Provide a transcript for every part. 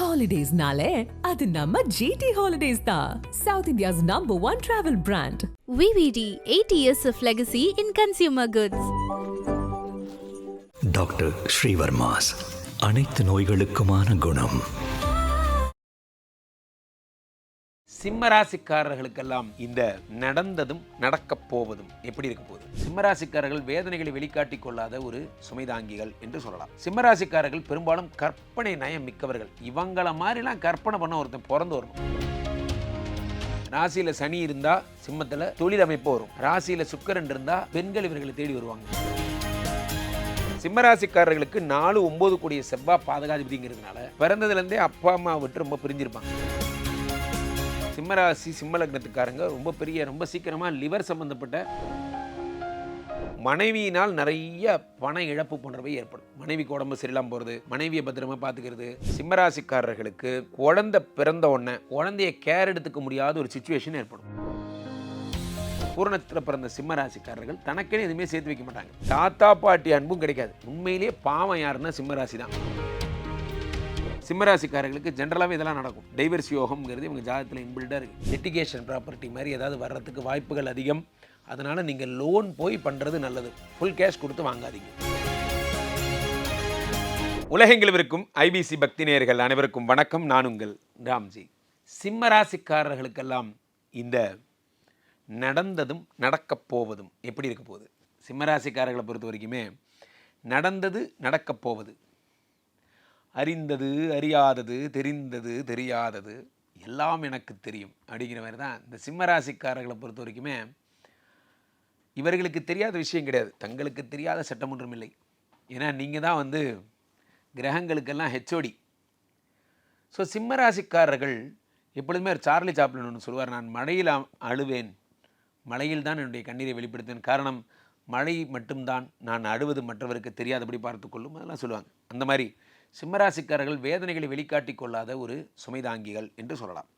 ஹாலிடேஸ்னாலே அது நம்ம ஜிடி ஹாலிடேஸ் தான் south India's number one travel brand VVD 80 years of legacy in consumer goods. Doctor Srivarma's அனைத்து நோய்களுக்குமான குணம். சிம்மராசிக்காரர்களுக்கெல்லாம் இந்த நடந்ததும் நடக்கப் போவதும் எப்படி இருக்க போகுது? சிம்மராசிக்காரர்கள் வேதனைகளை வெளிக்காட்டிக் கொள்ளாத ஒரு சுமைதாங்கிகள் என்று சொல்லலாம். சிம்மராசிக்காரர்கள் பெரும்பாலும் கற்பனை நயம் மிக்கவர்கள். இவங்கள மாதிரிலாம் கற்பனை பண்ண ஒருத்தன் பிறந்து வரணும். ராசியில சனி இருந்தா சிம்மத்துல தொழில் அமைப்பு வரும். ராசியில சுக்கிரன் இருந்தா பெண்கள் இவர்களை தேடி வருவாங்க. சிம்மராசிக்காரர்களுக்கு நாலு ஒன்பது கூடிய செவ்வாய் பாதகாதிபதிங்கிறதுனால பிறந்ததுலேருந்தே அப்பா அம்மா விட்டு ரொம்ப பிரிஞ்சிருப்பாங்க. சிம்மராசி சிம்ம லக்னத்துக்காரங்க ரொம்ப பெரிய ரொம்ப சீக்கிரமாக லிவர் சம்மந்தப்பட்ட மனைவியினால் நிறைய பண இழப்பு போன்றவை ஏற்படும். மனைவிக்கு உடம்பு சரியில்லாம போகிறது மனைவியை பத்திரமா பார்த்துக்கிறது சிம்மராசிக்காரர்களுக்கு குழந்தை பிறந்த உடனே குழந்தைய கேர் எடுத்துக்க முடியாத ஒரு சுச்சுவேஷன் ஏற்படும். பூரணத்தில் பிறந்த சிம்மராசிக்காரர்கள் தனக்குன்னு எதுவுமே சேர்த்து வைக்க மாட்டாங்க. தாத்தா பாட்டி அன்பும் கிடைக்காது. உண்மையிலேயே பாவம் யாருன்னா சிம்மராசி தான் சிம்மராசிக்காரர்களுக்கு ஜென்ரலாகவே இதெல்லாம் நடக்கும். டைவர்ஸ் யோகம்ங்கிறது இவங்க ஜாதகத்தில் இன்பில்டாக இருக்குது லிட்டிகேஷன் ப்ராப்பர்ட்டி மாதிரி ஏதாவது வர்றதுக்கு வாய்ப்புகள் அதிகம். அதனால் நீங்கள் லோன் போய் பண்ணுறது நல்லது. ஃபுல் கேஷ் கொடுத்து வாங்காதீங்க. உலகெங்கிலும் இருக்கும் ஐபிசி பக்தி நேயர்கள் அனைவருக்கும் வணக்கம். நான் உங்கள் ராம்ஜி. சிம்மராசிக்காரர்களுக்கெல்லாம் இந்த நடந்ததும் நடக்கப் போவதும் எப்படி இருக்க போகுது? சிம்மராசிக்காரர்களை பொறுத்த வரைக்குமே நடந்தது நடக்கப் போவது. அறிந்தது அறியாதது தெரிந்தது தெரியாதது எல்லாம் எனக்கு தெரியும் அப்படிங்கிற மாதிரி தான் இந்த சிம்மராசிக்காரர்களை பொறுத்த வரைக்குமே இவர்களுக்கு தெரியாத விஷயம் கிடையாது. தங்களுக்கு தெரியாத சட்டம் ஒன்றும் இல்லை. ஏன்னா நீங்கள் தான் வந்து கிரகங்களுக்கெல்லாம் ஹெச்ஓடி ஸோ சிம்மராசிக்காரர்கள் எப்பொழுதுமே ஒரு சார்லி சாப்ளின் ஒன்று சொல்லுவார் நான் மழையில் அழுவேன். மழையில் தான் என்னுடைய கண்ணீரை வெளிப்படுத்தேன் காரணம் மழை மட்டும்தான். நான் அழுவது மற்றவருக்கு தெரியாதபடி பார்த்துக்கொள்ளும் அதெல்லாம் சொல்லுவாங்க. அந்த மாதிரி சிம்மராசிக்காரர்கள் வேதனைகளை வெளிக்காட்டி கொள்ளாத ஒரு சுமைதாங்கிகள் என்று சொல்லலாம்.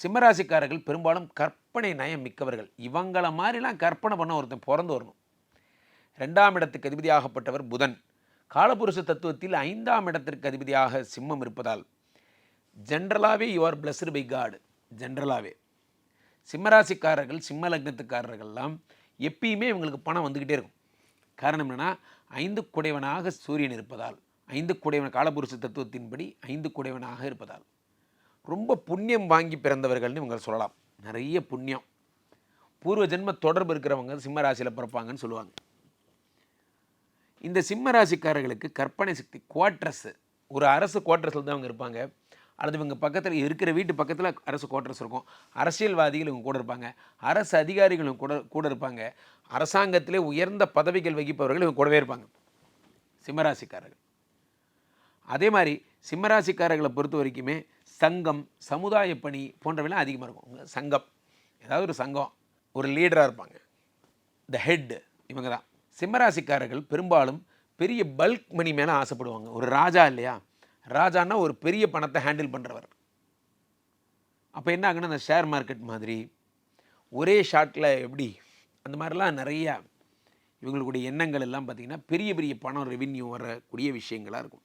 சிம்மராசிக்காரர்கள் பெரும்பாலும் கற்பனை நயம் மிக்கவர்கள். இவங்கள மாதிரிலாம் கற்பனை பண்ண ஒருத்தன் பிறந்து வரணும். ரெண்டாம் இடத்துக்கு அதிபதியாகப்பட்டவர் புதன். காலபுருஷ தத்துவத்தில் ஐந்தாம் இடத்திற்கு அதிபதியாக சிம்மம் இருப்பதால் ஜென்ரலாகவே யுவர் பிளஸ்டு பை காடு ஜென்ரலாகவே சிம்மராசிக்காரர்கள் சிம்ம லக்னத்துக்காரர்கள்லாம் எப்பயுமே இவங்களுக்கு பணம் வந்துக்கிட்டே இருக்கும். காரணம் என்னென்னா ஐந்து குடைவனாக சூரியன் இருப்பதால் ஐந்து கூடையவன் காலபுருஷ தத்துவத்தின்படி ஐந்து கூடையவனாக இருப்பதால் ரொம்ப புண்ணியம் வாங்கி பிறந்தவர்கள்னு இவங்க சொல்லலாம். நிறைய புண்ணியம். பூர்வ ஜென்ம தொடர்பு இருக்கிறவங்க சிம்ம ராசியில் பிறப்பாங்கன்னு சொல்லுவாங்க. இந்த சிம்ம ராசிக்காரர்களுக்கு கற்பனை சக்தி குவார்ட்ரஸ் ஒரு அரசு குவார்ட்ரஸில் தான் அவங்க இருப்பாங்க. அல்லது இவங்க பக்கத்தில் இருக்கிற வீட்டு பக்கத்தில் அரசு குவாட்ரஸ் இருக்கும். அரசியல்வாதிகள் இவங்க கூட இருப்பாங்க. அரசு அதிகாரிகள் இவங்க கூட கூட இருப்பாங்க. அரசாங்கத்திலே உயர்ந்த பதவிகள் வகிப்பவர்கள் இவங்க கூடவே இருப்பாங்க. சிம்மராசிக்காரர்கள். அதே மாதிரி சிம்மராசிக்காரர்களை பொறுத்த வரைக்குமே சங்கம் சமுதாய பணி போன்றவைலாம் அதிகமாக இருக்கும். உங்க சங்கம். ஏதாவது ஒரு சங்கம் ஒரு லீடராக இருப்பாங்க. த ஹெட் இவங்க தான். சிம்மராசிக்காரர்கள் பெரும்பாலும் பெரிய பல்க் மணி மேலே ஆசைப்படுவாங்க. ஒரு ராஜா இல்லையா? ராஜான்னா ஒரு பெரிய பணத்தை ஹேண்டில் பண்ணுறவர் அப்போ என்ன ஆகுன்னா அந்த ஷேர் மார்க்கெட் மாதிரி ஒரே ஷாட்டில் எப்படி அந்த மாதிரிலாம் நிறையா இவங்களுடைய எண்ணங்கள் எல்லாம் பார்த்திங்கன்னா பெரிய பெரிய பணம் ரெவின்யூ வரக்கூடிய விஷயங்களாக இருக்கும்.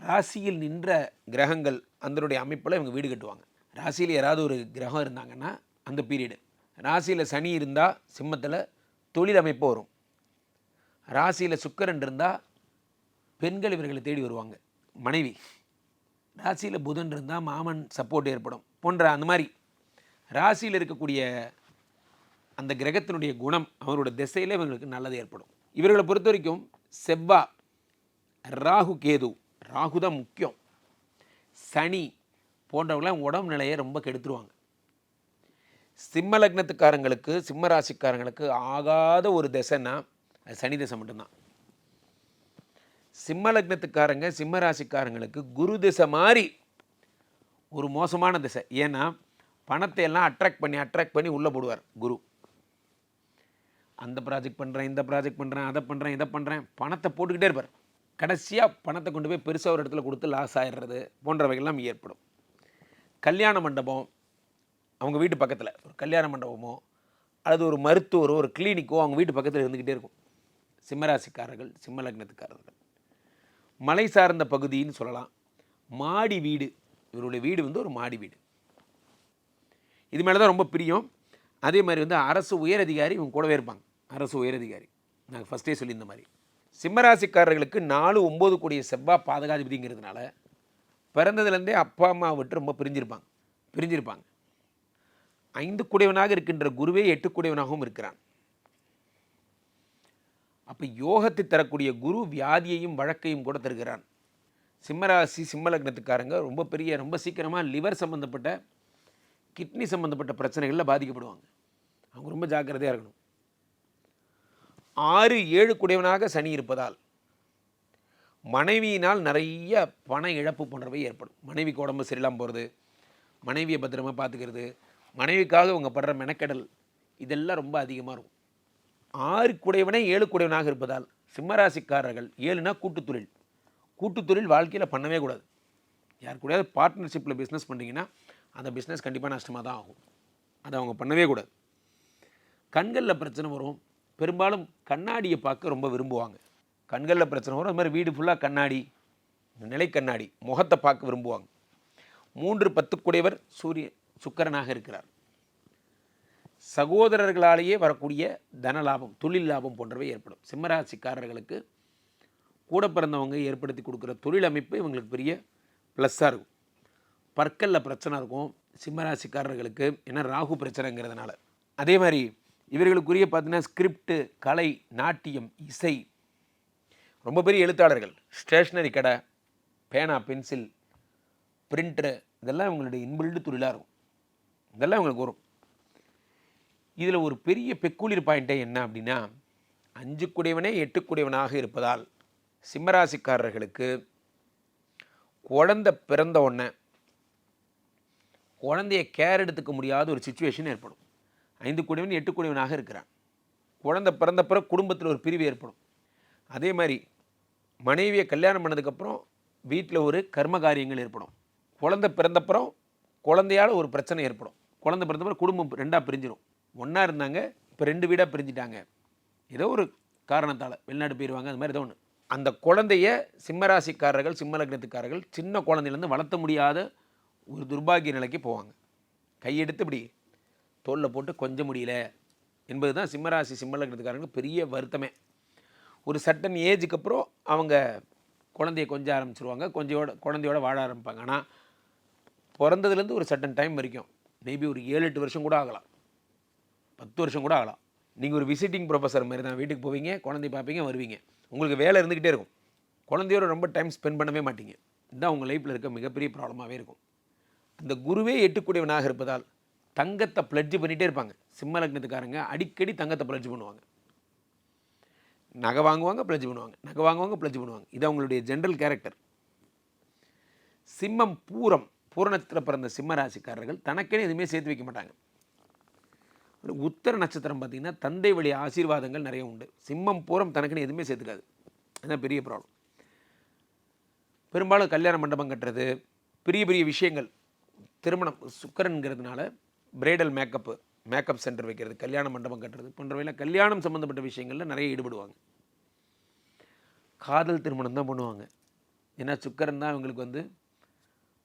ராசியில் நின்ற கிரகங்கள் அதனுடைய அமைப்பில் இவங்க வீடு கட்டுவாங்க. ராசியில் யாராவது ஒரு கிரகம் இருந்தாங்கன்னா அந்த பீரியடு ராசியில் சனி இருந்தால் சிம்மத்தில் தொழில் அமைப்பு வரும். ராசியில் சுக்கரன் இருந்தால் பெண்கள் இவர்களை தேடி வருவாங்க. மனைவி. ராசியில் புதன் இருந்தால் மாமன் சப்போர்ட் ஏற்படும். போன்ற அந்த மாதிரி ராசியில் இருக்கக்கூடிய அந்த கிரகத்தினுடைய குணம் அவரோட திசையில் இவங்களுக்கு நல்லது ஏற்படும். இவர்களை பொறுத்த வரைக்கும் செவ்வா ராகு கேது ராகு தான் முக்கியம். சனி போன்றவங்களாம் உடம்பு நிலையை ரொம்ப கெடுத்துருவாங்க. சிம்ம லக்னத்துக்காரங்களுக்கு சிம்ம ராசிக்காரங்களுக்கு ஆகாத ஒரு திசைன்னா அது சனி திசை மட்டும்தான். சிம்ம லக்னத்துக்காரங்க சிம்ம ராசிக்காரங்களுக்கு குரு திசை மாதிரி ஒரு மோசமான திசை. ஏன்னா பணத்தை எல்லாம் அட்ராக்ட் பண்ணி அட்ராக்ட் பண்ணி உள்ளே போடுவார் குரு. அந்த ப்ராஜெக்ட் பண்ணுறேன் இந்த ப்ராஜெக்ட் பண்ணுறேன் அதை பண்ணுறேன் இதை பண்ணுறேன் பணத்தை போட்டுக்கிட்டே இருப்பார். கடைசியாக பணத்தை கொண்டு போய் பெருசாக ஒரு இடத்துல கொடுத்து லாஸ் ஆயிடுறது போன்றவைகள்லாம் ஏற்படும். கல்யாண மண்டபம் அவங்க வீட்டு பக்கத்தில் ஒரு கல்யாண மண்டபமோ அல்லது ஒரு மருத்துவரோ ஒரு கிளினிக்கோ அவங்க வீட்டு பக்கத்தில் இருந்துக்கிட்டே இருக்கும். சிம்மராசிக்காரர்கள் சிம்ம லக்னத்துக்காரர்கள். மலை சார்ந்த பகுதின்னு சொல்லலாம். மாடி வீடு இவருடைய வீடு வந்து ஒரு மாடி வீடு. இது மேலே தான் ரொம்ப பிரியம். அதே மாதிரி வந்து அரசு உயரதிகாரி இவங்க கூடவே இருப்பாங்க. அரசு உயரதிகாரி. நாங்கள் ஃபஸ்ட்டே சொல்லியிருந்த மாதிரி. சிம்மராசிக்காரர்களுக்கு நாலு ஒம்பது கூடிய செவ்வாய் பாதகாதிபதிங்கிறதுனால பிறந்ததுலேருந்தே அப்பா அம்மா விட்டு ரொம்ப பிரிஞ்சிருப்பாங்க. பிரிஞ்சிருப்பாங்க. ஐந்து குடையவனாக இருக்கின்ற குருவே எட்டு குடையவனாகவும் இருக்கிறான். அப்போ யோகத்தை தரக்கூடிய குரு வியாதியையும் வழக்கையும் கூட தருகிறான். சிம்மராசி சிம்மலக்னத்துக்காரங்க ரொம்ப பெரிய ரொம்ப சீக்கிரமாக லிவர் சம்மந்தப்பட்ட கிட்னி சம்மந்தப்பட்ட பிரச்சனைகளில் பாதிக்கப்படுவாங்க. அவங்க ரொம்ப ஜாக்கிரதையாக இருக்கணும். ஆறு ஏழு குடையவனாக சனி இருப்பதால் மனைவியினால் நிறைய பண இழப்பு போன்றவை ஏற்படும். மனைவிக்கு உடம்பு சரியில்லாமல் போகிறது மனைவியை பத்திரமாக பார்த்துக்கிறது மனைவிக்காக அவங்க படுற மெனக்கெடல் இதெல்லாம் ரொம்ப அதிகமாக இருக்கும். ஆறு குடையவனே ஏழு குடையவனாக இருப்பதால் சிம்மராசிக்காரர்கள் ஏழுனா கூட்டுத்தொழில் கூட்டுத்தொழில் வாழ்க்கையில் பண்ணவே கூடாது. யார் கூடயாவது பார்ட்னர்ஷிப்பில் பிஸ்னஸ் பண்ணுறீங்கன்னா அந்த பிஸ்னஸ் கண்டிப்பாக நஷ்டமாக தான் ஆகும். அதை அவங்க பண்ணவே கூடாது. கண்களில் பிரச்சனை வரும். பெரும்பாலும் கண்ணாடியை பார்க்க ரொம்ப விரும்புவாங்க. கண்களில் பிரச்சனை வரும். அது மாதிரி வீடு ஃபுல்லாக கண்ணாடி நிலை கண்ணாடி முகத்தை பார்க்க விரும்புவாங்க. மூன்று பத்துக்குடையவர் சூரிய சுக்கரனாக இருக்கிறார். சகோதரர்களாலேயே வரக்கூடிய தன லாபம் தொழில் லாபம் போன்றவை ஏற்படும். சிம்மராசிக்காரர்களுக்கு கூட பிறந்தவங்க ஏற்படுத்தி கொடுக்குற தொழில் அமைப்பு இவங்களுக்கு பெரிய ப்ளஸ்ஸாக இருக்கும். பற்களில் பிரச்சனை இருக்கும். சிம்மராசிக்காரர்களுக்கு ஏன்னா ராகு பிரச்சனைங்கிறதுனால. அதே மாதிரி இவர்களுக்குரிய பார்த்தீங்கன்னா ஸ்கிரிப்டு கலை நாட்டியம் இசை ரொம்ப பெரிய எழுத்தாளர்கள். ஸ்டேஷ்னரி கடை பேனா பென்சில் பிரிண்டரு இதெல்லாம் இவங்களுடைய இன்பில்டு தொழிலாக இருக்கும். இதெல்லாம் இவங்களுக்கு வரும். இதில் ஒரு பெரிய பெக்குளிர் பாயிண்ட்டே என்ன அப்படின்னா அஞ்சு குடையவனே எட்டு இருப்பதால் சிம்மராசிக்காரர்களுக்கு குழந்தை பிறந்த உடனே குழந்தைய கேர் எடுத்துக்க முடியாத ஒரு சுச்சுவேஷன் ஏற்படும். ஐந்து குடிவன் எட்டு குடிவனாக இருக்கிறான். குழந்தை பிறந்த பிறகு குடும்பத்தில் ஒரு பிரிவு ஏற்படும். அதே மாதிரி மனைவியை கல்யாணம் பண்ணதுக்கப்புறம் வீட்டில் ஒரு கர்ம காரியங்கள் ஏற்படும். குழந்தை பிறந்தப்புறம் குழந்தையால் ஒரு பிரச்சனை ஏற்படும். குழந்தை பிறந்தப்பறம் குடும்பம் ரெண்டாக பிரிஞ்சிடும் ஒன்றா இருந்தாங்க இப்போ ரெண்டு வீடாக பிரிஞ்சிட்டாங்க. ஏதோ ஒரு காரணத்தால் வெளிநாடு போயிடுவாங்க அது மாதிரி ஏதோ ஒன்று அந்த குழந்தைய சிம்மராசிக்காரர்கள் சிம்ம லக்னத்துக்காரர்கள் சின்ன குழந்தையிலேருந்து வளர்த்த முடியாத ஒரு துர்பாகிய நிலைக்கு போவாங்க. கையெடுத்து இப்படி தோளில் போட்டு கொஞ்சம் முடியல என்பது தான் சிம்மராசி சிம்ம பெரிய வருத்தமே. ஒரு சட்டன் ஏஜுக்கு அப்புறம் அவங்க குழந்தைய கொஞ்ச ஆரம்பிச்சிருவாங்க. கொஞ்சோட குழந்தையோட வாழ ஆரம்பிப்பாங்க. ஆனால் பிறந்ததுலேருந்து ஒரு சட்டன் டைம் வரைக்கும் மேபி ஒரு ஏழு எட்டு வருஷம் கூட ஆகலாம். பத்து வருஷம் கூட ஆகலாம். நீங்கள் ஒரு விசிட்டிங் ப்ரொஃபஸர் மாதிரி தான் வீட்டுக்கு போவீங்க குழந்தை பார்ப்பீங்க வருவீங்க. உங்களுக்கு வேலை இருந்துக்கிட்டே இருக்கும். குழந்தையோட ரொம்ப டைம் ஸ்பெண்ட் பண்ணவே மாட்டீங்க. இதுதான் உங்கள் லைஃப்பில் இருக்க மிகப்பெரிய ப்ராப்ளமாகவே இருக்கும். அந்த குருவே எட்டுக்கூடியவனாக இருப்பதால் தங்கத்தை பிளட்ஜ் பண்ணிகிட்டே இருப்பாங்க. சிம்ம லக்னத்துக்காரங்க அடிக்கடி தங்கத்தை பிளட்ஜ் பண்ணுவாங்க. நகை வாங்குவாங்க பிளட்ஜ் பண்ணுவாங்க. நகை வாங்குவாங்க பிளட்ஜ் பண்ணுவாங்க. இது அவங்களுடைய ஜென்ரல் கேரக்டர் சிம்மம் பூரம் பூரணத்தில் பிறந்த சிம்ம ராசிக்காரர்கள் தனக்கேன்னு எதுவுமே சேர்த்து வைக்க மாட்டாங்க. உத்தர நட்சத்திரம் பார்த்திங்கன்னா தந்தை வழி ஆசீர்வாதங்கள் நிறைய உண்டு. சிம்மம் பூரம் தனக்குன்னு எதுவுமே சேர்த்துக்காது. அதுதான் பெரிய ப்ராப்ளம் பெரும்பாலும் கல்யாண மண்டபம் கட்டுறது பெரிய பெரிய விஷயங்கள் திருமணம் சுக்கரன்கிறதுனால பிரைடல் மேக்கப்பு மேக்கப் சென்டர் வைக்கிறது கல்யாண மண்டபம் கட்டுறது போன்றவையில் கல்யாணம் சம்மந்தப்பட்ட விஷயங்களில் நிறைய ஈடுபடுவாங்க. காதல் திருமணம் தான் பண்ணுவாங்க. ஏன்னா சுக்கரன் தான் இவங்களுக்கு வந்து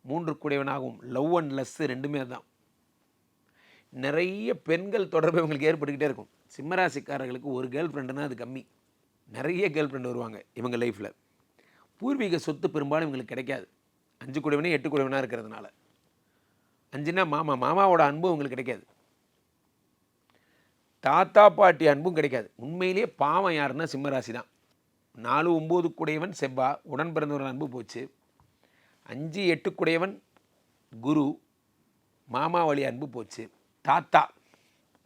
மூன்று குடைவனாகவும் லவ் அண்ட் லெஸ்ஸு ரெண்டுமே தான் நிறைய பெண்கள் தொடர்பு இவங்களுக்கு ஏற்பட்டுக்கிட்டே இருக்கும். சிம்மராசிக்காரர்களுக்கு ஒரு கேர்ள் ஃப்ரெண்டுனா அது கம்மி. நிறைய கேர்ள் ஃப்ரெண்டு வருவாங்க இவங்க லைஃப்பில் பூர்வீக சொத்து பெரும்பாலும் இவங்களுக்கு கிடைக்காது. அஞ்சு கூடவனே எட்டு குடைவனாக இருக்கிறதுனால. அஞ்சுனா மாமா மாமாவோட அன்பும் உங்களுக்கு கிடைக்காது. தாத்தா பாட்டி அன்பும் கிடைக்காது. உண்மையிலேயே பாவம் யாருன்னா சிம்மராசி தான். நாலு ஒம்பது குடையவன் செவ்வா உடன் பிறந்தவர்கள் அன்பு போச்சு. அஞ்சு எட்டு குடையவன் குரு மாமா வழி அன்பு போச்சு. தாத்தா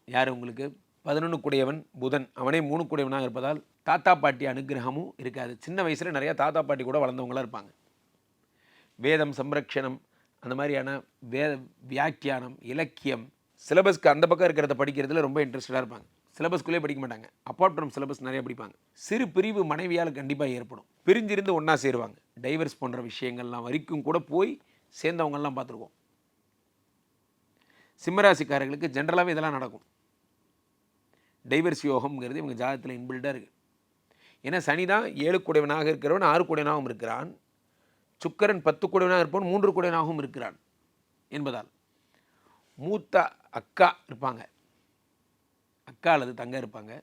யார் உங்களுக்கு? பதினொன்று குடையவன் புதன். அவனே மூணு குடையவனாக இருப்பதால் தாத்தா பாட்டி அனுகிரகமும் இருக்காது. சின்ன வயசில் நிறையா தாத்தா பாட்டி கூட வளர்ந்தவங்களாம் இருப்பாங்க. வேதம் சம்ரக்ஷணம் அந்த மாதிரியான வேத வியாக்கியானம் இலக்கியம் சிலபஸ்க்கு அந்த பக்கம் இருக்கிறத படிக்கிறதுல ரொம்ப இன்ட்ரெஸ்டடாக இருப்பாங்க. சிலபஸ்க்குள்ளே படிக்க மாட்டாங்க. அப்பார்ட் ஃப்ரம் சிலபஸ் நிறைய படிப்பாங்க. சிறு பிரிவு மனைவியால் கண்டிப்பாக ஏற்படும். பிரிஞ்சிருந்து ஒன்றா சேருவாங்க. டைவர்ஸ் போன்ற விஷயங்கள்லாம் வரைக்கும் கூட போய் சேர்ந்தவங்கெல்லாம் பார்த்துருக்கோம் சிம்மராசிக்காரர்களுக்கு ஜென்ரலாகவே இதெல்லாம் நடக்கும். டைவர்ஸ் யோகம்ங்கிறது இவங்க ஜாதகத்தில் இன்பில்டாக இருக்குது ஏன்னா சனி தான் ஏழு குடைவனாக இருக்கிறவன் ஆறு குடைவனாகவும் இருக்கிறான். சுக்கரன் பத்து கூடவனாக இருப்பவன் மூன்று கூடவனாகவும் இருக்கிறான் என்பதால். மூத்த அக்கா இருப்பாங்க. அக்கா அல்லது தங்க இருப்பாங்க.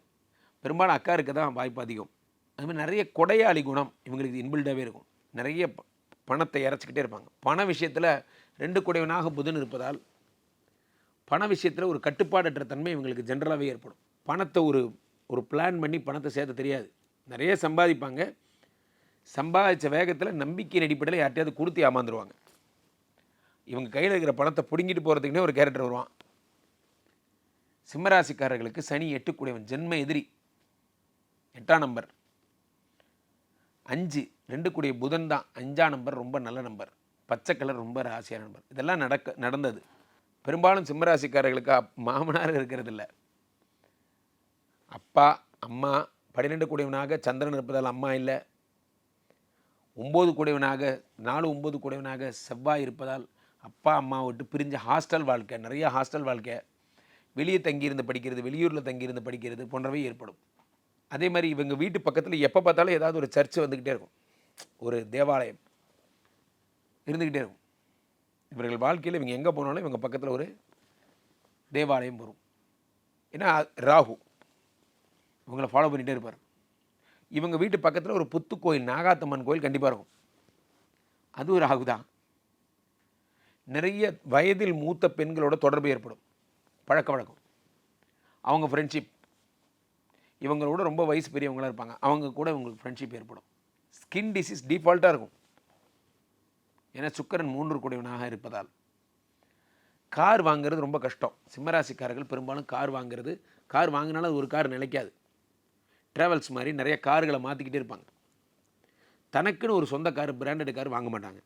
பெரும்பாலும் அக்கா இருக்க தான் வாய்ப்பு அதிகம். அதுமாதிரி நிறைய கொடையாளி குணம் இவங்களுக்கு இன்பில்டாகவே இருக்கும். நிறைய ப- பணத்தை இறச்சிக்கிட்டே இருப்பாங்க. பண விஷயத்தில் ரெண்டு குடைவனாக புதன் இருப்பதால் பண விஷயத்தில் ஒரு கட்டுப்பாடற்ற தன்மை இவங்களுக்கு ஜென்ரலாகவே ஏற்படும். பணத்தை ஒரு ஒரு பிளான் பண்ணி பணத்தை சேர்த்த தெரியாது. நிறைய சம்பாதிப்பாங்க. சம்பாதிச்ச வேகத்தில் நம்பிக்கையின் அடிப்படையில் யார்ட்டையாவது கொடுத்து ஏமாந்துருவாங்க. இவங்க கையில் இருக்கிற பணத்தை பிடுங்கிட்டு போகிறதுக்குனே ஒரு கேரக்டர் வருவான். சிம்மராசிக்காரர்களுக்கு சனி எட்டுக்குடையவன் ஜென்ம எதிரி. எட்டாம் நம்பர் அஞ்சு ரெண்டு கூடிய புதன் தான். அஞ்சாம் நம்பர் ரொம்ப நல்ல நம்பர் பச்சை கலர் ரொம்ப ராசியான நம்பர் இதெல்லாம் நடக்க நடந்தது. பெரும்பாலும் சிம்மராசிக்காரர்களுக்கு அப்- மாமனார் இருக்கிறதில்ல. அப்பா அம்மா பன்னிரெண்டு கூடியவனாக சந்திரன் இருப்பதால் அம்மா இல்லை. ஒம்பது கூடையவனாக நாலு ஒம்பது கூடையவனாக செவ்வாய் இருப்பதால் அப்பா அம்மா விட்டு பிரிஞ்ச ஹாஸ்டல் வாழ்க்கை நிறைய ஹாஸ்டல் வாழ்க்கை. வெளியே தங்கியிருந்து படிக்கிறது வெளியூரில் தங்கியிருந்து படிக்கிறது போன்றவை ஏற்படும். அதே மாதிரி இவங்க வீட்டு பக்கத்தில் எப்போ பார்த்தாலும் ஏதாவது ஒரு சர்ச்சு வந்துக்கிட்டே இருக்கும். ஒரு தேவாலயம் இருந்துக்கிட்டே இருக்கும். இவர்கள் வாழ்க்கையில் இவங்க எங்கே போனாலும் இவங்க பக்கத்தில் ஒரு தேவாலயம் வரும். ஏன்னா ராகு இவங்களை ஃபாலோ பண்ணிகிட்டே இருப்பார். இவங்க வீட்டு பக்கத்தில் ஒரு புத்து கோயில் நாகாத்தம்மன் கோயில் கண்டிப்பாக இருக்கும். அது ஒரு ராகு தான் நிறைய வயதில் மூத்த பெண்களோட தொடர்பு ஏற்படும். பழக்க வழக்கம். அவங்க ஃப்ரெண்ட்ஷிப் இவங்களோட ரொம்ப வயசு பெரியவங்களா இருப்பாங்க. அவங்க கூட இவங்களுக்கு ஃப்ரெண்ட்ஷிப் ஏற்படும். ஸ்கின் டிசீஸ் டிஃபால்ட்டாக இருக்கும். ஏன்னா சுக்கரன் மூன்று கூடியவனாக இருப்பதால். கார் வாங்குறது ரொம்ப கஷ்டம். சிம்மராசிக்காரர்கள் பெரும்பாலும் கார் வாங்குறது கார் வாங்கினாலும் அது ஒரு கார் நிலைக்காது. ட்ராவல்ஸ் மாதிரி நிறைய கார்களை மாற்றிக்கிட்டே இருப்பாங்க. தனக்குன்னு ஒரு சொந்த கார் பிராண்டட் கார் வாங்க மாட்டாங்க.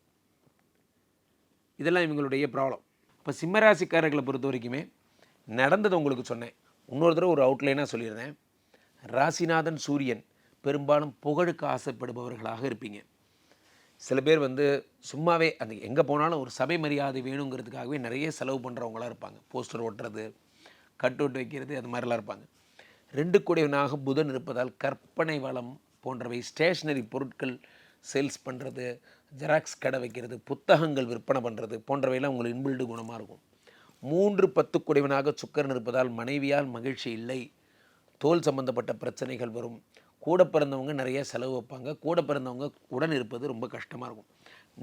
இதெல்லாம் இவங்களுடைய ப்ராப்ளம் இப்போ சிம்மராசிக்காரர்களை பொறுத்த வரைக்குமே நடந்ததை உங்களுக்கு சொன்னேன். இன்னொரு தடவை ஒரு அவுட்லைனாக சொல்லியிருந்தேன். ராசிநாதன் சூரியன் பெரும்பாலும் புகழுக்கு ஆசைப்படுபவர்களாக இருப்பீங்க. சில பேர் வந்து சும்மாவே அந்த எங்கே போனாலும் ஒரு சபை மரியாதை வேணுங்கிறதுக்காகவே நிறைய செலவு பண்ணுறவங்களாம் இருப்பாங்க. போஸ்டர் ஒட்டுறது கட் அவுட் வைக்கிறது அது மாதிரிலாம் இருப்பாங்க. ரெண்டு கூடியவனாக புதன் இருப்பதால் கற்பனை வளம் போன்றவை ஸ்டேஷ்னரி பொருட்கள் சேல்ஸ் பண்ணுறது ஜெராக்ஸ் கடை வைக்கிறது புத்தகங்கள் விற்பனை பண்ணுறது போன்றவையெல்லாம் உங்களுக்கு இன்பில்டு குணமாக இருக்கும். மூன்று பத்து குடைவனாக சுக்கரன் இருப்பதால் மனைவியால் மகிழ்ச்சி இல்லை. தோல் சம்பந்தப்பட்ட பிரச்சனைகள் வரும். கூட பிறந்தவங்க நிறைய செலவு வைப்பாங்க. கூட பிறந்தவங்க உடன் இருப்பது ரொம்ப கஷ்டமாக இருக்கும்.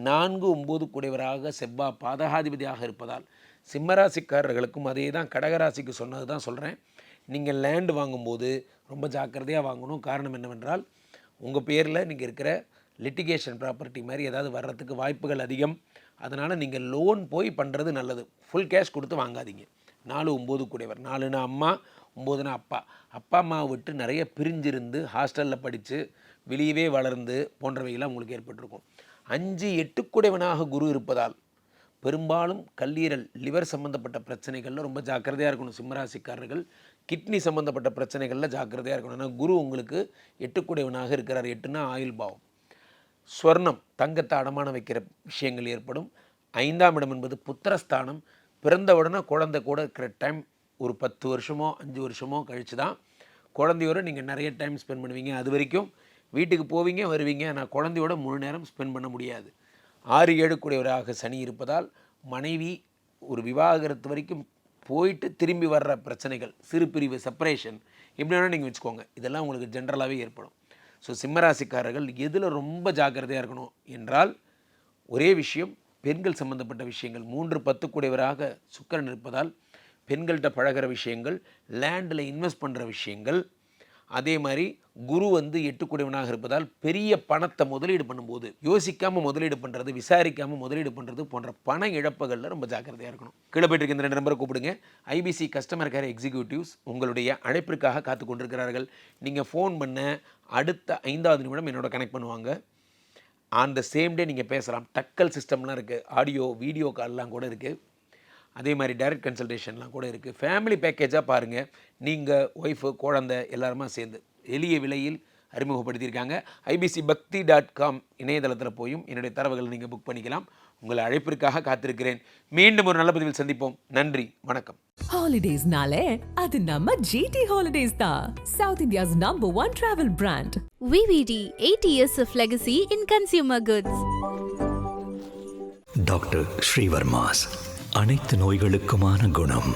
நான்கு ஒம்பது குடைவராக செவ்வா பாதகாதிபதியாக இருப்பதால் சிம்மராசிக்காரர்களுக்கும் அதே தான் கடகராசிக்கு சொன்னது தான் சொல்கிறேன் நீங்கள் லேண்டு வாங்கும்போது ரொம்ப ஜாக்கிரதையாக வாங்கணும். காரணம் என்னவென்றால் உங்கள் பேரில் நீங்கள் இருக்கிற லிட்டிகேஷன் ப்ராப்பர்ட்டி மாதிரி ஏதாவது வர்றதுக்கு வாய்ப்புகள் அதிகம். அதனால் நீங்கள் லோன் போய் பண்ணுறது நல்லது. ஃபுல் கேஷ் கொடுத்து வாங்காதீங்க. நாலு ஒம்பது கூடையவர். நாலுனா அம்மா ஒம்போதுனா அப்பா. அப்பா அம்மாவை விட்டு நிறைய பிரிஞ்சிருந்து ஹாஸ்டலில் படித்து வெளியவே வளர்ந்து போன்றவையெல்லாம் உங்களுக்கு ஏற்பட்டிருக்கும். அஞ்சு எட்டு கூடையவனாக குரு இருப்பதால் பெரும்பாலும் கல்லீரல் லிவர் சம்மந்தப்பட்ட பிரச்சனைகளில் ரொம்ப ஜாக்கிரதையாக இருக்கணும். சிம்மராசிக்காரர்கள் கிட்னி சம்மந்தப்பட்ட பிரச்சனைகளில் ஜாக்கிரதையாக இருக்கணும். ஏன்னா குரு உங்களுக்கு எட்டுக்குடையவனாக இருக்கிறார். எட்டுனா ஆயுள் பாவம். ஸ்வர்ணம் தங்கத்தை அடமான வைக்கிற விஷயங்கள் ஏற்படும். ஐந்தாம் இடம் என்பது புத்திரஸ்தானம். பிறந்த உடனே குழந்தை கூட இருக்கிற டைம் ஒரு பத்து வருஷமோ அஞ்சு வருஷமோ கழிச்சு தான் குழந்தையோட நீங்கள் நிறைய டைம் ஸ்பெண்ட் பண்ணுவீங்க. அது வரைக்கும் வீட்டுக்கு போவீங்க வருவீங்க. ஆனால் குழந்தையோட முழு நேரம் ஸ்பெண்ட் பண்ண முடியாது. ஆறு ஏழுக்குடையவராக சனி இருப்பதால் மனைவி ஒரு விவாகரத்து வரைக்கும் போயிட்டு திரும்பி வர்ற பிரச்சனைகள் சிறு பிரிவு செப்பரேஷன் இப்படி வேணால் நீங்கள் வச்சுக்கோங்க. இதெல்லாம் உங்களுக்கு ஜென்ரலாகவே ஏற்படும். ஸோ சிம்மராசிக்காரர்கள் எதில் ரொம்ப ஜாக்கிரதையாக இருக்கணும் என்றால் ஒரே விஷயம் பெண்கள் சம்பந்தப்பட்ட விஷயங்கள். மூன்று பத்து கூடியவராக இருப்பதால் பெண்கள்கிட்ட பழகுற விஷயங்கள் லேண்டில் இன்வெஸ்ட் பண்ணுற விஷயங்கள் அதே மாதிரி குரு வந்து எட்டுக்குடையவனாக இருப்பதால் பெரிய பணத்தை முதலீடு பண்ணும்போது யோசிக்காமல் முதலீடு பண்ணுறது விசாரிக்காமல் முதலீடு பண்ணுறது போன்ற பண இழப்புகளில் ரொம்ப ஜாக்கிரதையாக இருக்கணும். கீழே போயிட்டு இருக்க இந்த ரெண்டு நம்பரை கூப்பிடுங்க. ஐபிசி கஸ்டமர் கேர் எக்ஸிக்யூட்டிவ்ஸ் உங்களுடைய அழைப்பிற்காக காத்து கொண்டிருக்கிறார்கள். நீங்கள் ஃபோன் பண்ண அடுத்த ஐந்தாவது நிமிடம் என்னோட கனெக்ட் பண்ணுவாங்க. ஆன் த சேம் டே நீங்கள் பேசலாம். டக்கல் சிஸ்டம்லாம் இருக்குது ஆடியோ வீடியோ கால்லாம் கூட இருக்குது அதே மாதிரி டைரக்ட் கன்சல்டேஷன்லாம் கூட இருக்குது ஃபேமிலி பேக்கேஜாக பாருங்கள் நீங்கள் ஒய்ஃபு குழந்தை எல்லாருமா சேர்ந்து எளிய விலையில் அறிமுகப்படுத்தியிருக்காங்க. ஐபிசி பக்தி டாட் காம் இணையதளத்தில் போயும் என்னுடைய தரவுகளை நீங்கள் புக் பண்ணிக்கலாம். உங்களை அழைப்பிற்காக காத்திருக்கிறேன். மீண்டும் ஒரு நல்ல பதிவில் சந்திப்போம். நன்றி வணக்கம். ஹாலிடேஸ்னாலே அது நம்ம ஜிடி ஹாலிடேஸ் தான். South India's number one travel brand VVD 8 years of legacy in consumer goods. Doctor Srivarma's அனைத்து நோய்களுக்குமான குணம்.